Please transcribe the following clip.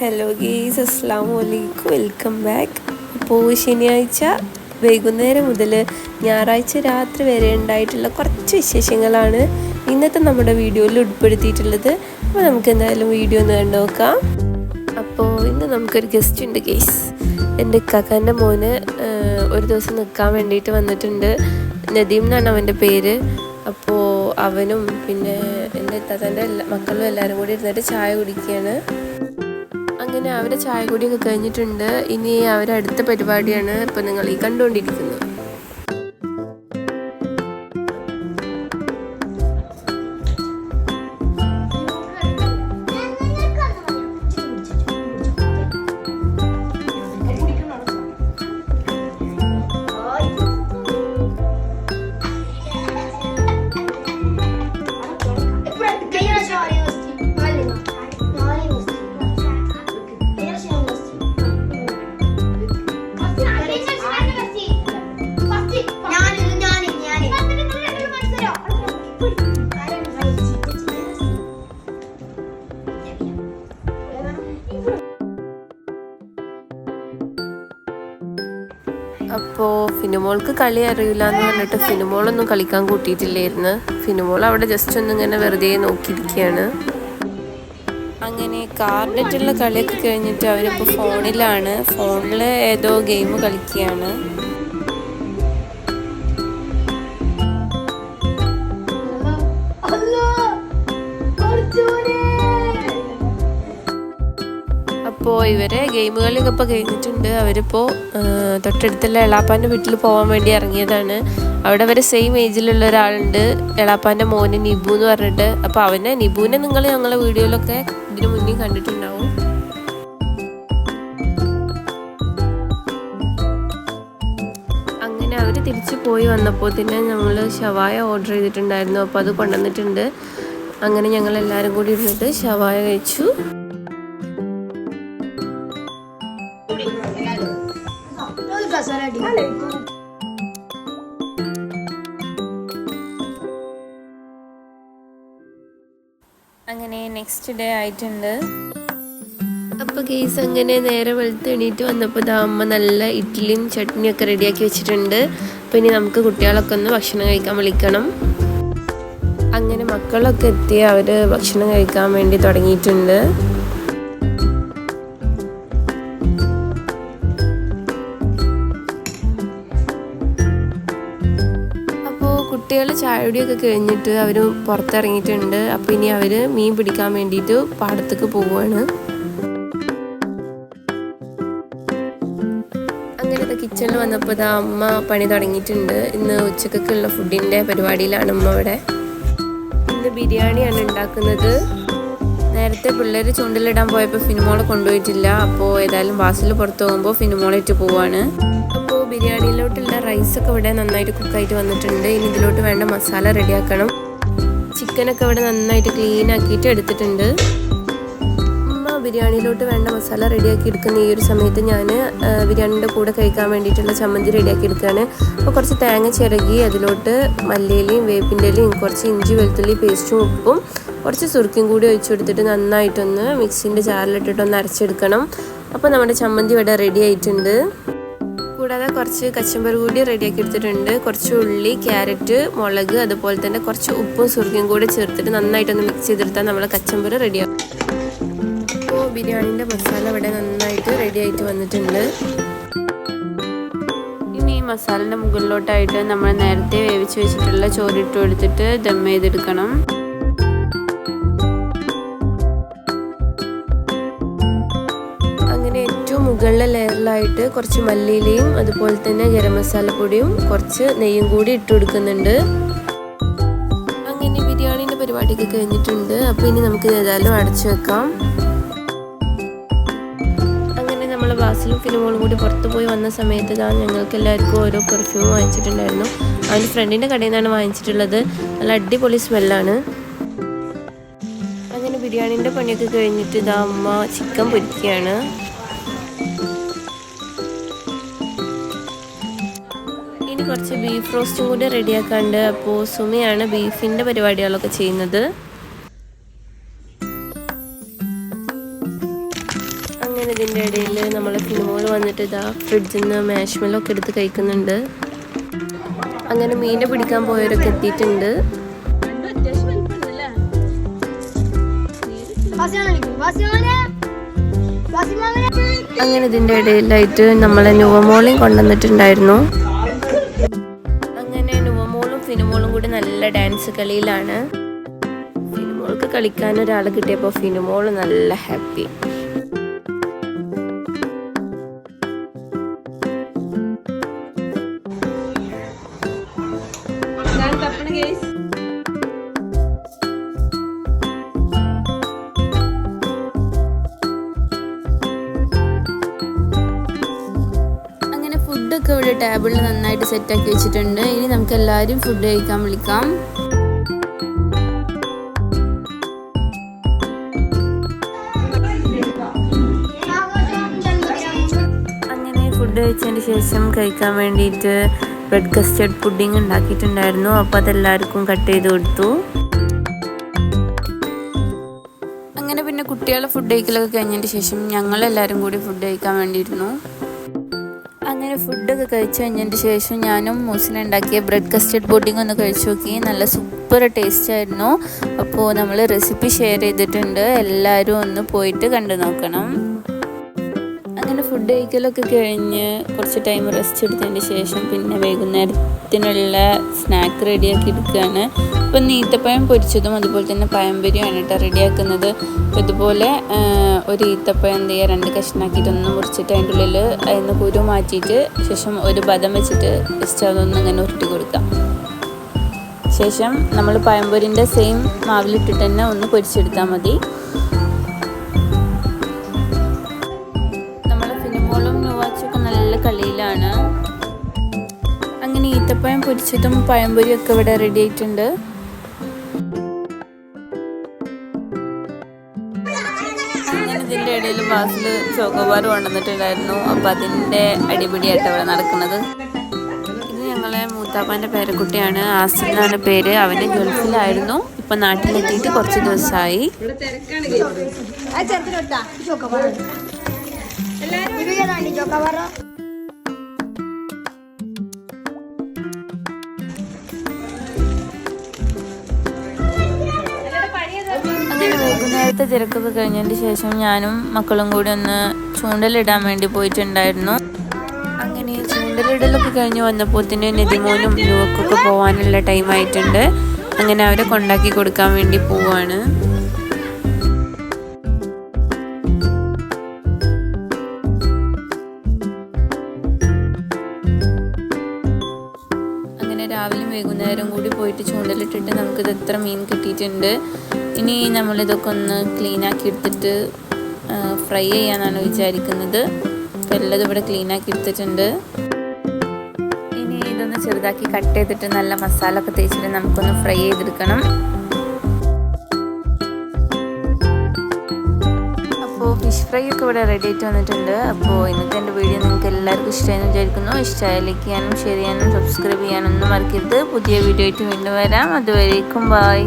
Hello ഗീസ് അസ്സാം വലൈക്കും welcome back അപ്പോൾ ശനിയാഴ്ച വൈകുന്നേരം മുതൽ ഞായറാഴ്ച രാത്രി വരെ ഉണ്ടായിട്ടുള്ള കുറച്ച് വിശേഷങ്ങളാണ് ഇന്നത്തെ നമ്മുടെ വീഡിയോയിൽ ഉൾപ്പെടുത്തിയിട്ടുള്ളത്. അപ്പോൾ നമുക്ക് എന്തായാലും വീഡിയോ ഒന്ന് കണ്ടു നോക്കാം. അപ്പോൾ ഇന്ന് നമുക്കൊരു ഗസ്റ്റ് ഉണ്ട് ഗേസ് എന്റെ കാക്കാന്റെ മോന് ഒരു ദിവസം നിൽക്കാൻ വേണ്ടിയിട്ട് വന്നിട്ടുണ്ട്. നദീം എന്നാണ് അവന്റെ പേര്. അപ്പോൾ അവനും പിന്നെ എന്റെ താത്താന്റെ മക്കളും എല്ലാവരും കൂടി ഇരുന്നിട്ട് ചായ കുടിക്കുകയാണ്. അങ്ങനെ അവരെ ചായ കൂടിയൊക്കെ കഴിഞ്ഞിട്ടുണ്ട്. ഇനി അവരെ അടുത്ത പരിപാടിയാണ് ഇപ്പം നിങ്ങൾ ഈ കണ്ടുകൊണ്ടിരിക്കുന്നത്. ഫിനുമോൾക്ക് കളി അറിയില്ല എന്ന് പറഞ്ഞിട്ട് ഫിനുമോളൊന്നും കളിക്കാൻ കൂട്ടിയിട്ടില്ലായിരുന്നു. ഫിനുമോൾ അവിടെ ജസ്റ്റ് ഒന്ന് ഇങ്ങനെ വെറുതെ നോക്കിയിരിക്കുകയാണ്. അങ്ങനെ കാർഡറ്റുള്ള കളിയൊക്കെ കഴിഞ്ഞിട്ട് അവരിപ്പോൾ ഫോണിലാണ് ഫോണിൽ ഏതോ ഗെയിം കളിക്കുകയാണ്. അപ്പോൾ ഇവരെ ഗെയിമുകളൊക്കെ ഇപ്പോൾ കഴിഞ്ഞിട്ടുണ്ട്. അവരിപ്പോൾ തൊട്ടടുത്തുള്ള എളാപ്പാന്റെ വീട്ടിൽ പോകാൻ വേണ്ടി ഇറങ്ങിയതാണ്. അവിടെ വരെ സെയിം ഏജിലുള്ള ഒരാളുണ്ട്. എളാപ്പാന്റെ മോന് നിബു എന്ന് പറഞ്ഞിട്ട്. അപ്പോൾ അവനെ നിബുവിനെ നിങ്ങൾ ഞങ്ങളെ വീഡിയോയിലൊക്കെ ഇതിനു മുന്നേ കണ്ടിട്ടുണ്ടാവും. അങ്ങനെ അവർ തിരിച്ചു പോയി വന്നപ്പോൾ തന്നെ ഞങ്ങൾ ഷവായ ഓർഡർ ചെയ്തിട്ടുണ്ടായിരുന്നു. അപ്പോൾ അത് കൊണ്ടുവന്നിട്ടുണ്ട്. അങ്ങനെ ഞങ്ങൾ എല്ലാവരും കൂടി ഇരുന്നിട്ട് ഷവായ കഴിച്ചു. അങ്ങനെ നെക്സ്റ്റ് ഡേ ആയിട്ടുണ്ട്. അപ്പോൾ കേസ് അങ്ങനെ നേരെ വെളുത്ത് എണീറ്റ് വന്നപ്പോൾ ദാ അമ്മ നല്ല ഇഡ്ഡലിയും ചട്നിയും ഒക്കെ റെഡിയാക്കി വെച്ചിട്ടുണ്ട്. അപ്പോൾ ഇനി നമുക്ക് കുട്ടികളൊക്കെ ഒന്ന് ഭക്ഷണം കഴിക്കാൻ വിളിക്കണം. അങ്ങനെ മക്കളൊക്കെ എത്തി അവർ ഭക്ഷണം കഴിക്കാൻ വേണ്ടി തുടങ്ങിയിട്ടുണ്ട്. കുട്ടികൾ ചായയുടെയൊക്കെ കഴിഞ്ഞിട്ട് അവർ പുറത്തിറങ്ങിയിട്ടുണ്ട്. അപ്പോൾ ഇനി അവർ മീൻ പിടിക്കാൻ വേണ്ടിയിട്ട് പാടത്തേക്ക് പോവുകയാണ്. അങ്ങനെ കിച്ചണിൽ വന്നപ്പോൾ ഇതാ അമ്മ പണി തുടങ്ങിയിട്ടുണ്ട്. ഇന്ന് ഉച്ചക്കൊക്കെയുള്ള ഫുഡിന്റെ പരിപാടിയിലാണ് അമ്മ ഇവിടെ. ഇന്ന് ബിരിയാണിയാണ് ഉണ്ടാക്കുന്നത്. നേരത്തെ പിള്ളേർ ചുണ്ടിലിടാൻ പോയപ്പോൾ ഫിനിമോളെ കൊണ്ടുപോയിട്ടില്ല. അപ്പോൾ ഏതായാലും വാസിൽ പുറത്തു പോകുമ്പോൾ ഫിനിമോളായിട്ട് പോവാണ്. റൈസൊക്കെ ഇവിടെ നന്നായിട്ട് കുക്കായിട്ട് വന്നിട്ടുണ്ട്. ഇനി ഇതിലോട്ട് വേണ്ട മസാല റെഡിയാക്കണം. ചിക്കനൊക്കെ ഇവിടെ നന്നായിട്ട് ക്ലീൻ ആക്കിയിട്ട് എടുത്തിട്ടുണ്ട്. ഉമ്മ ബിരിയാണിയിലോട്ട് വേണ്ട മസാല റെഡിയാക്കി എടുക്കുന്ന ഈ ഒരു സമയത്ത് ഞാൻ ബിരിയാണിന്റെ കൂടെ കഴിക്കാൻ വേണ്ടിയിട്ടുള്ള ചമ്മന്തി റെഡിയാക്കി എടുക്കുകയാണ്. അപ്പോൾ കുറച്ച് തേങ്ങ ചിരകി അതിലോട്ട് മല്ലിയിലയും വേപ്പിന്റെ ഇലയും കുറച്ച് ഇഞ്ചി വെളുത്തുള്ളി പേസ്റ്റും ഉപ്പും കുറച്ച് സുറുക്കും കൂടി ഒഴിച്ചു കൊടുത്തിട്ട് നന്നായിട്ടൊന്ന് മിക്സിന്റെ ചാറിലിട്ടിട്ടൊന്ന് അരച്ചെടുക്കണം. അപ്പോൾ നമ്മുടെ ചമ്മന്തി ഇവിടെ റെഡി ആയിട്ടുണ്ട്. കൂടാതെ കുറച്ച് കച്ചമ്പർ കൂടി റെഡിയാക്കി എടുത്തിട്ടുണ്ട്. കുറച്ച് ഉള്ളി ക്യാരറ്റ് മുളക് അതുപോലെ തന്നെ കുറച്ച് ഉപ്പും സുറുക്കും കൂടി ചേർത്തിട്ട് നന്നായിട്ടൊന്ന് മിക്സ് ചെയ്തെടുത്താൽ നമ്മൾ കച്ചമ്പർ റെഡിയാക്കും അപ്പോൾ ബിരിയാണീന്റെ മസാല ഇവിടെ നന്നായിട്ട് റെഡി ആയിട്ട് വന്നിട്ടുണ്ട്. ഇനി ഈ മസാലന്റെ മുകളിലോട്ടായിട്ട് നമ്മൾ നേരത്തെ വേവിച്ച് വെച്ചിട്ടുള്ള ചോറിട്ട് കൊടുത്തിട്ട് ദം ചെയ്തെടുക്കണം. അങ്ങനെ ഏറ്റവും മുകളിലെ ലെയറിലായിട്ട് കുറച്ച് മല്ലിയിലയും അതുപോലെ തന്നെ ഗരം മസാലപ്പൊടിയും കുറച്ച് നെയ്യും കൂടി ഇട്ട് കൊടുക്കുന്നുണ്ട്. അങ്ങനെ ബിരിയാണീന്റെ പരിപാടിയൊക്കെ കഴിഞ്ഞിട്ടുണ്ട്. അപ്പോൾ ഇനി നമുക്ക് ഏതായാലും അടച്ചു വെക്കാം. അങ്ങനെ നമ്മൾ ബാസിലും ഫിലിമോളും കൂടി പുറത്തു പോയി വന്ന സമയത്ത് ഇതാ ഞങ്ങൾക്ക് എല്ലാവർക്കും ഓരോ പെർഫ്യൂം വാങ്ങിച്ചിട്ടുണ്ടായിരുന്നു. അവന്റെ ഫ്രണ്ടിന്റെ കടയിൽ നിന്നാണ് വാങ്ങിച്ചിട്ടുള്ളത്. നല്ല അടിപൊളി സ്മെല്ലാണ് അങ്ങനെ ബിരിയാണീന്റെ പണിയൊക്കെ കഴിഞ്ഞിട്ട് ഇതാ അമ്മ ചിക്കൻ പൊരിക്കുകയാണ്. കുറച്ച് ബീഫ് റോസ്റ്റും കൂടി റെഡിയാക്കാണ്ട് അപ്പോൾ സുമയാണ് ബീഫിന്റെ പരിപാടികളൊക്കെ ചെയ്യുന്നത്. അങ്ങനെ ഇതിന്റെ ഇടയിൽ നമ്മൾ ഫിലിമോൾ വന്നിട്ട് ഇതാ ഫ്രിഡ്ജിൽ നിന്ന് മാഷ്മെല്ലൊക്കെ എടുത്ത് കഴിക്കുന്നുണ്ട്. അങ്ങനെ മീനെ പിടിക്കാൻ പോയവരൊക്കെ എത്തിയിട്ടുണ്ട്. അങ്ങനെ ഇതിന്റെ ഇടയിലായിട്ട് നമ്മളെ നുവമോളയും കൊണ്ടുവന്നിട്ടുണ്ടായിരുന്നു. ഡാൻസ് കളിയിലാണ്. ഫിനുമോൾക്ക് കളിക്കാൻ ഒരാൾ കിട്ടിയപ്പോൾ ഫിനിമോൾ നല്ല ഹാപ്പി ഫുഡൊക്കെ ഇവിടെ ടേബിളിൽ നന്നായിട്ട് സെറ്റാക്കി വെച്ചിട്ടുണ്ട്. ഇനി നമുക്ക് എല്ലാവരും ഫുഡ് കഴിക്കാൻ വിളിക്കാം. അങ്ങനെ ഫുഡ് കഴിച്ചതിന് ശേഷം കഴിക്കാൻ വേണ്ടിയിട്ട് ബ്രെഡ് കസ്റ്റർഡ് പുഡിങ് ഉണ്ടാക്കിയിട്ടുണ്ടായിരുന്നു. അപ്പോൾ അതെല്ലാവർക്കും കട്ട് ചെയ്ത് കൊടുത്തു. അങ്ങനെ പിന്നെ കുട്ടികളെ ഫുഡ് കഴിക്കലൊക്കെ കഴിഞ്ഞതിന് ശേഷം ഞങ്ങളെല്ലാവരും കൂടി ഫുഡ് കഴിക്കാൻ വേണ്ടിയിരുന്നു. അങ്ങനെ ഫുഡൊക്കെ കഴിച്ച് കഴിഞ്ഞതിന് ശേഷം ഞാനും മൂസിനെ ഉണ്ടാക്കിയ ബ്രെഡ് കസ്റ്റഡ് പുഡിംഗ് ഒന്ന് കഴിച്ചു നോക്കി. നല്ല സൂപ്പർ ടേസ്റ്റ് ആയിരുന്നു. അപ്പോൾ നമ്മൾ റെസിപ്പി ഷെയർ ചെയ്തിട്ടുണ്ട്. എല്ലാവരും ഒന്ന് പോയിട്ട് കണ്ടു നോക്കണം. ഫുഡ് കഴിഞ്ഞ് കുറച്ച് ടൈം റെസ്റ്റ് എടുത്തതിന് ശേഷം പിന്നെ വൈകുന്നേരത്തിനുള്ള സ്നാക്ക് റെഡിയാക്കി എടുക്കുകയാണ്. ഇപ്പം ഈത്തപ്പഴം പൊരിച്ചതും അതുപോലെ തന്നെ പഴംപൊരിയാണ് കേട്ടോ റെഡിയാക്കുന്നത് അപ്പോൾ ഇതുപോലെ ഒരു ഈത്തപ്പഴം എന്ത് ചെയ്യുക രണ്ട് കഷ്ണാക്കിയിട്ട് ഒന്ന് മുറിച്ചിട്ട് അതിന്റെ ഉള്ളിൽ അതിന് കുരു മാറ്റിയിട്ട് ശേഷം ഒരു ബദം വെച്ചിട്ട് ജസ്റ്റ് അതൊന്ന് ഇങ്ങനെ ഉരുട്ടി കൊടുക്കാം. ശേഷം നമ്മൾ പഴംപൊരിന്റെ സെയിം മാവിലിട്ടിട്ട് തന്നെ ഒന്ന് പൊരിച്ചെടുത്താൽ മതി. അങ്ങനെ ഈത്തപ്പഴം പൊരിച്ചതും പഴംപൊരിയും ഒക്കെ ഇവിടെ റെഡി ആയിട്ടുണ്ട്. ഇതിന്റെ ഇടയിൽ ബാസിൽ ചോക്കോബാർ കൊണ്ടുവന്നിട്ടുണ്ടായിരുന്നു. അപ്പം അതിന്റെ അടിപിടിയായിട്ട് ഇവിടെ നടക്കുന്നത്. ഇത് ഞങ്ങളെ മൂത്താപ്പാന്റെ പേരക്കുട്ടിയാണ്. ആസിൻ എന്നാണ് പേര്. അവന് ഗൾഫിലായിരുന്നു. ഇപ്പം നാട്ടിലെത്തിയിട്ട് കുറച്ച് ദിവസമായി. വൈകുന്നേരത്തെ തിരക്കൊക്കെ കഴിഞ്ഞതിന് ശേഷം ഞാനും മക്കളും കൂടി ഒന്ന് ചൂണ്ടലിടാൻ വേണ്ടി പോയിട്ടുണ്ടായിരുന്നു. അങ്ങനെ ചൂണ്ടലിടലൊക്കെ കഴിഞ്ഞ് വന്നപ്പോത്തിന് നിതിമോനും യുവക്കൊക്കെ പോകാനുള്ള ടൈം ആയിട്ടുണ്ട്. അങ്ങനെ അവരെ കൊണ്ടാക്കി കൊടുക്കാൻ വേണ്ടി പോവാണ്. അങ്ങനെ രാവിലെ വൈകുന്നേരം കൂടി പോയിട്ട് ചൂണ്ടലിട്ടിട്ട് നമുക്കിത് എത്ര മീൻ കിട്ടിയിട്ടുണ്ട്. ഇനി നമ്മളിതൊക്കെ ഒന്ന് ക്ലീൻ ആക്കി എടുത്തിട്ട് ഫ്രൈ ചെയ്യാനാണ് വിചാരിക്കുന്നത്. എല്ലാം ഇവിടെ ക്ലീൻ ആക്കി എടുത്തിട്ടുണ്ട്. ഇനി ഇതൊന്ന് ചെറുതാക്കി കട്ട് ചെയ്തിട്ട് നല്ല മസാല ഒക്കെ തേച്ചിട്ട് നമുക്കൊന്ന് ഫ്രൈ ചെയ്തെടുക്കണം. അപ്പോൾ ഫിഷ് ഫ്രൈ ഒക്കെ ഇവിടെ റെഡി ആയിട്ട് വന്നിട്ടുണ്ട്. അപ്പോൾ ഇന്നത്തെ എന്റെ വീഡിയോ നിങ്ങൾക്ക് എല്ലാവർക്കും ഇഷ്ടമായെന്ന് വിചാരിക്കുന്നു. ഇഷ്ടമായ ലൈക്ക് ചെയ്യാനും ഷെയർ ചെയ്യാനും സബ്സ്ക്രൈബ് ചെയ്യാനൊന്നും മറക്കരുത്. പുതിയ വീഡിയോ ആയിട്ട് വീണ്ടും വരാം. അതുവരേക്കും ബായ്